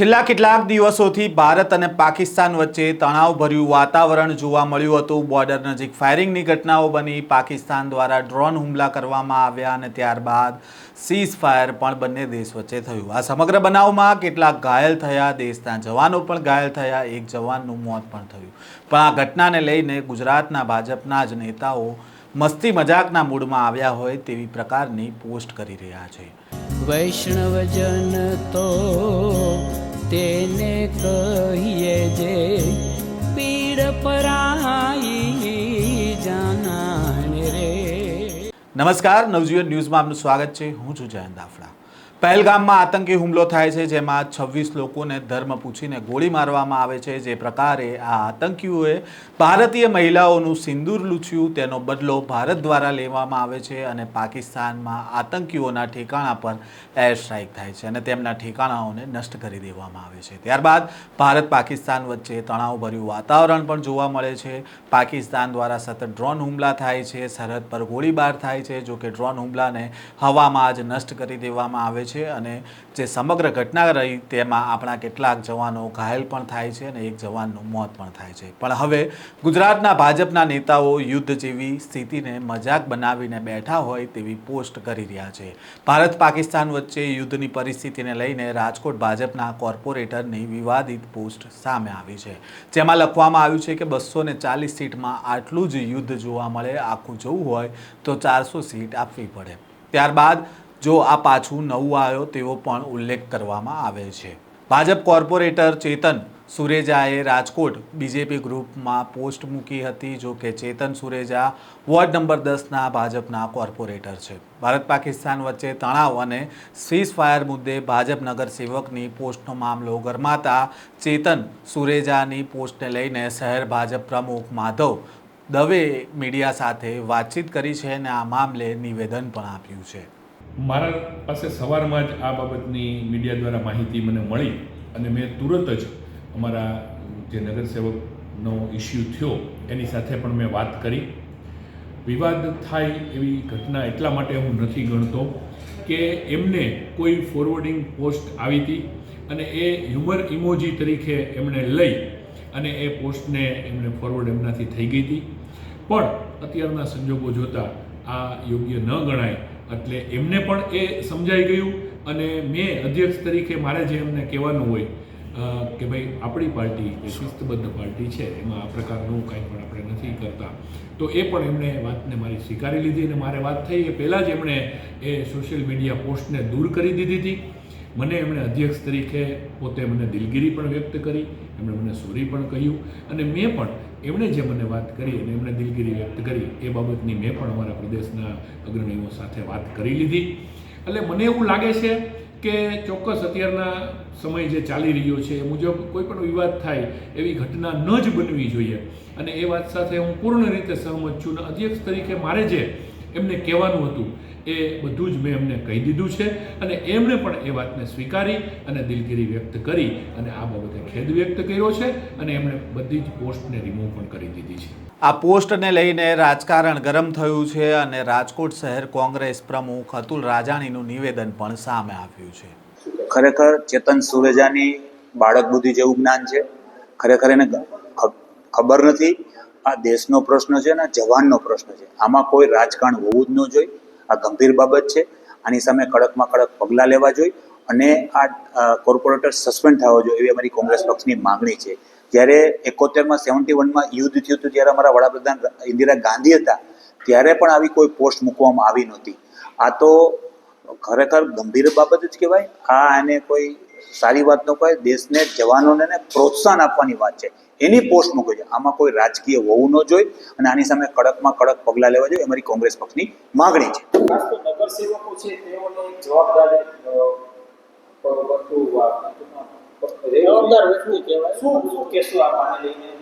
છેલ્લા કેટલાક દિવસોથી ભારત અને પાકિસ્તાન વચ્ચે તણાવભર્યું વાતાવરણ જોવા મળ્યું હતું. બોર્ડર નજીક ફાયરિંગની ઘટનાઓ બની. પાકિસ્તાન દ્વારા ડ્રોન હુમલા કરવામાં આવ્યા અને ત્યારબાદ સીઝ ફાયર પણ બંને દેશ વચ્ચે થયું. આ સમગ્ર બનાવમાં કેટલાક ઘાયલ થયા, દેશના જવાનો પણ ઘાયલ થયા, એક જવાનનું મોત પણ થયું. પણ આ ઘટનાને લઈને ગુજરાતના ભાજપના જ નેતાઓ મસ્તી મજાકના મૂડમાં આવ્યા હોય તેવી પ્રકારની પોસ્ટ કરી રહ્યા છે. વૈષ્ણવજન તો તેને કહીએ જે પીડ પરાઈ જાનાને રે. નમસ્કાર, નવજીવન ન્યૂઝમાં આપનું સ્વાગત છે. હું છું જયંત દાફડા પહેલગામમાં આતંકી હુમલો થાય છે, જેમાં છવ્વીસ લોકોને ધર્મ પૂછીને ગોળી મારવામાં આવે છે. જે પ્રકારે આ આતંકીઓએ ભારતીય મહિલાઓનું સિંદૂર લૂછ્યું. તેનો બદલો ભારત દ્વારા લેવામાં આવે છે અને પાકિસ્તાનમાં આતંકીઓના ઠેકાણા પર એર સ્ટ્રાઇક થાય છે અને તેમના ઠેકાણાઓને નષ્ટ કરી દેવામાં આવે છે. ત્યારબાદ ભારત પાકિસ્તાન વચ્ચે તણાવભર્યું વાતાવરણ પણ જોવા મળે છે. પાકિસ્તાન દ્વારા સતત ડ્રોન હુમલા થાય છે. સરહદ પર ગોળીબાર થાય છે જો કે ડ્રોન હુમલાને હવામાં જ નષ્ટ કરી દેવામાં આવે છે અને જે સમગ્ર ઘટના રહી તેમાં આપણા કેટલાક જવાનો ઘાયલ પણ થાય છે અને એક જવાનનું મોત પણ થાય છે. પણ હવે ગુજરાતના ભાજપના નેતાઓ યુદ્ધ જેવી સ્થિતિને મજાક બનાવીને બેઠા હોય તેવી પોસ્ટ કરી રહ્યા છે. ભારત પાકિસ્તાન વચ્ચે યુદ્ધની પરિસ્થિતિને લઈને રાજકોટ ભાજપના કોર્પોરેટરની વિવાદિત પોસ્ટ સામે આવી છે. જેમાં લખવામાં આવ્યું છે કે બસો ચાલીસ સીટમાં આટલું જ યુદ્ધ જોવા મળે, આખું જોવું હોય તો ચારસો સીટ આપવી પડે. ત્યારબાદ જો આ પાછું નવું આવ્યો તેવો પણ ઉલ્લેખ કરવામાં આવે છે. ભાજપ કોર્પોરેટર ચેતન સુરેજાએ રાજકોટ બીજેપી ગ્રુપમાં પોસ્ટ મૂકી હતી જો કે ચેતન સુરેજા વોર્ડ નંબર દસના ભાજપના કોર્પોરેટર છે. ભારત પાકિસ્તાન વચ્ચે તણાવ અને સીઝ ફાયર મુદ્દે ભાજપ નગરસેવકની પોસ્ટનો મામલો ગરમાતા ચેતન સુરેજાની પોસ્ટને લઈને શહેર ભાજપ પ્રમુખ માધવ દવે મીડિયા સાથે વાતચીત કરી છે અને આ મામલે નિવેદન પણ આપ્યું છે. મારા પાસે સવારમાં જ આ બાબતની મીડિયા દ્વારા માહિતી મને મળી અને મેં તુરંત જ અમારા જે નગરસેવકનો ઇસ્યુ થયો, એની સાથે પણ મેં વાત કરી. વિવાદ થાય એવી ઘટના એટલા માટે હું નથી ગણતો કે એમને કોઈ ફોરવર્ડિંગ પોસ્ટ આવી હતી અને એ હ્યુમર ઇમોજી તરીકે એમણે લઈ અને એ પોસ્ટને એમને ફોરવર્ડ એમનાથી થઈ ગઈ હતી. પણ અત્યારના સંજોગો જોતાં આ યોગ્ય ન ગણાય એટલે એમને પણ એ સમજાઈ ગયું અને મેં અધ્યક્ષ તરીકે મારે જે એમને કહેવાનું હોય કે ભાઈ આપણી પાર્ટી એ શિસ્તબદ્ધ પાર્ટી છે, એમાં આ પ્રકારનું કાંઈ પણ આપણે નથી કરતા. તો એ પણ એમણે વાતને મારી સ્વીકારી લીધી અને મારે વાત થઈ એ પહેલાં જ એમણે એ સોશિયલ મીડિયા પોસ્ટને દૂર કરી દીધી હતી. મને એમણે અધ્યક્ષ તરીકે પોતે મને દિલગીરી પણ વ્યક્ત કરી, એમણે મને સોરી પણ કહ્યું અને મેં પણ એમણે જે મને વાત કરી અને એમણે દિલગીરી વ્યક્ત કરી, એ બાબતની મેં પણ અમારા પ્રદેશના અગ્રણીઓ સાથે વાત કરી લીધી. એટલે મને એવું લાગે છે કે ચોક્કસ અત્યારના સમય જે ચાલી રહ્યો છે, એ મુજબ કોઈ પણ વિવાદ થાય, એવી ઘટના ન જ બનવી જોઈએ. અને એ વાત સાથે હું પૂર્ણ રીતે સહમત છું. અને અધ્યક્ષ તરીકે મારે જે એમને કહેવાનું હતું એ બધું જ મેં એમને કહી દીધું છે અને એમણે પણ એ વાતને સ્વીકારી અને દિલગીરી વ્યક્ત કરી અને આ બાબતે ખેદ વ્યક્ત કર્યો છે અને એમણે બધી જ પોસ્ટને રિમૂવ પણ કરી દીધી છે. આ પોસ્ટને લઈને રાજકારણ ગરમ થયું છે અને રાજકોટ શહેર કોંગ્રેસ પ્રમુખ અતુલ રાજાણીનું નિવેદન પણ સામે આવ્યું છે. ખરેખર ચેતન સુરેજાની બાળક બુદ્ધિ જેવું જ્ઞાન છે. ખરેખર એને ખબર નથી. આ દેશનો પ્રશ્ન છે અને જવાનનો પ્રશ્ન છે. આમાં કોઈ રાજકારણ હોવું જ ન જોઈએ. આ ગંભીર બાબત છે. આની સામે કડકમાં કડક પગલાં લેવા જોઈએ અને આ કોર્પોરેટર સસ્પેન્ડ થવા જોઈએ એવી અમારી કોંગ્રેસ પક્ષની માંગણી છે. જ્યારે એકોતેરમાં સેવન્ટી વનમાં યુદ્ધ થયું હતું, જ્યારે અમારા વડાપ્રધાન ઇન્દિરા ગાંધી હતા, ત્યારે પણ આવી કોઈ પોસ્ટ મૂકવામાં આવી નહોતી. આ તો ખરેખર ગંભીર બાબત જ કહેવાય. આ એને કોઈ સારી વાત ન કહે દેશને જવાનોને ને પ્રોત્સાહન આપવાની વાત છે. એની પોસ્ટ મૂકે છે. આમાં કોઈ રાજકીય હોવું ન જોઈએ અને આની સામે કડકમાં કડક પગલાં લેવા જોઈએ. અમારી કોંગ્રેસ પક્ષની માગણી છે. નગરસેવકો છે તેઓને એક જવાબદાર અ, વસ્તુ આ જવાબદાર વ્યક્તિ કહેવાય. શું શું કહેશો આ લઈને?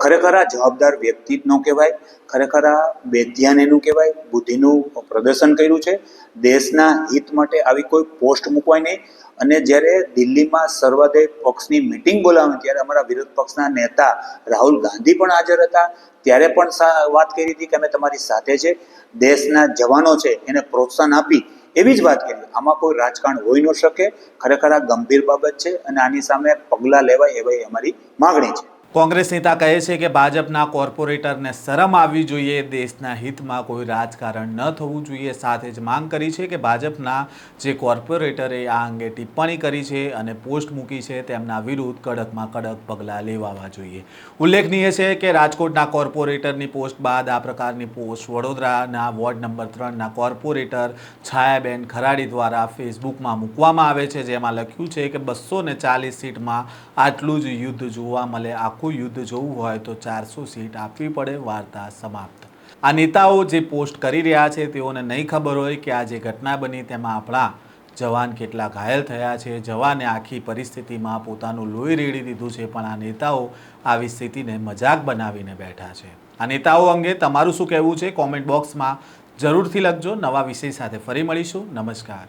ખરેખર આ જવાબદાર વ્યક્તિ ન કહેવાય, ખરેખર આ બેધ્યાન એનું કહેવાય, બુદ્ધિનું પ્રદર્શન કર્યું છે. દેશના હિત માટે આવી કોઈ પોસ્ટ મૂકવાય નહીં. અને જ્યારે દિલ્હીમાં સર્વોદય પક્ષની મિટિંગ બોલાવી, ત્યારે અમારા વિરોધ પક્ષના નેતા રાહુલ ગાંધી પણ હાજર હતા. ત્યારે પણ વાત કરી હતી કે અમે તમારી સાથે છે. દેશના જવાનો છે, એને પ્રોત્સાહન આપી એવી જ વાત કરી. આમાં કોઈ રાજકારણ હોઈ ન શકે. ખરેખર આ ગંભીર બાબત છે અને આની સામે પગલાં લેવાય એવી અમારી માગણી છે. કોંગ્રેસ નેતા કહે છે કે ભાજપના કોર્પોરેટરને શરમ આવવી જોઈએ, દેશના હિતમાં કોઈ રાજકારણ ન થવું જોઈએ. સાથે જ માંગ કરી છે કે ભાજપના જે કોર્પોરેટરે આ અંગે ટિપ્પણી કરી છે અને પોસ્ટ મૂકી છે, તેમના વિરુદ્ધ કડકમાં કડક પગલાં લેવાવા જોઈએ. ઉલ્લેખનીય છે કે રાજકોટના કોર્પોરેટરની પોસ્ટ બાદ આ પ્રકારની પોસ્ટ વડોદરાના વોર્ડ નંબર ત્રણના કોર્પોરેટર છાયાબેન ખરાડી દ્વારા ફેસબુકમાં મૂકવામાં આવે છે, જેમાં લખ્યું છે કે બસો ચાલીસ સીટમાં આટલું જ યુદ્ધ જોવા મળે આખું યુદ્ધ જોવું હોય તો ચારસો સીટ આપવી પડે, વાર્તા સમાપ્ત. આ નેતાઓ જે પોસ્ટ કરી રહ્યા છે, તેઓને નહીં ખબર હોય કે આ જે ઘટના બની તેમાં આપણા જવાન કેટલા ઘાયલ થયા છે. જવાને આખી પરિસ્થિતિમાં પોતાનું લોહી રેડી દીધું છે, પણ આ નેતાઓ આવી સ્થિતિને મજાક બનાવીને બેઠા છે. આ નેતાઓ અંગે તમારું શું કહેવું છે? કોમેન્ટ બોક્સમાં જરૂરથી લખજો. નવા વિષય સાથે ફરી મળીશું. નમસ્કાર.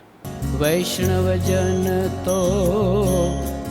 વૈષ્ણવજન તો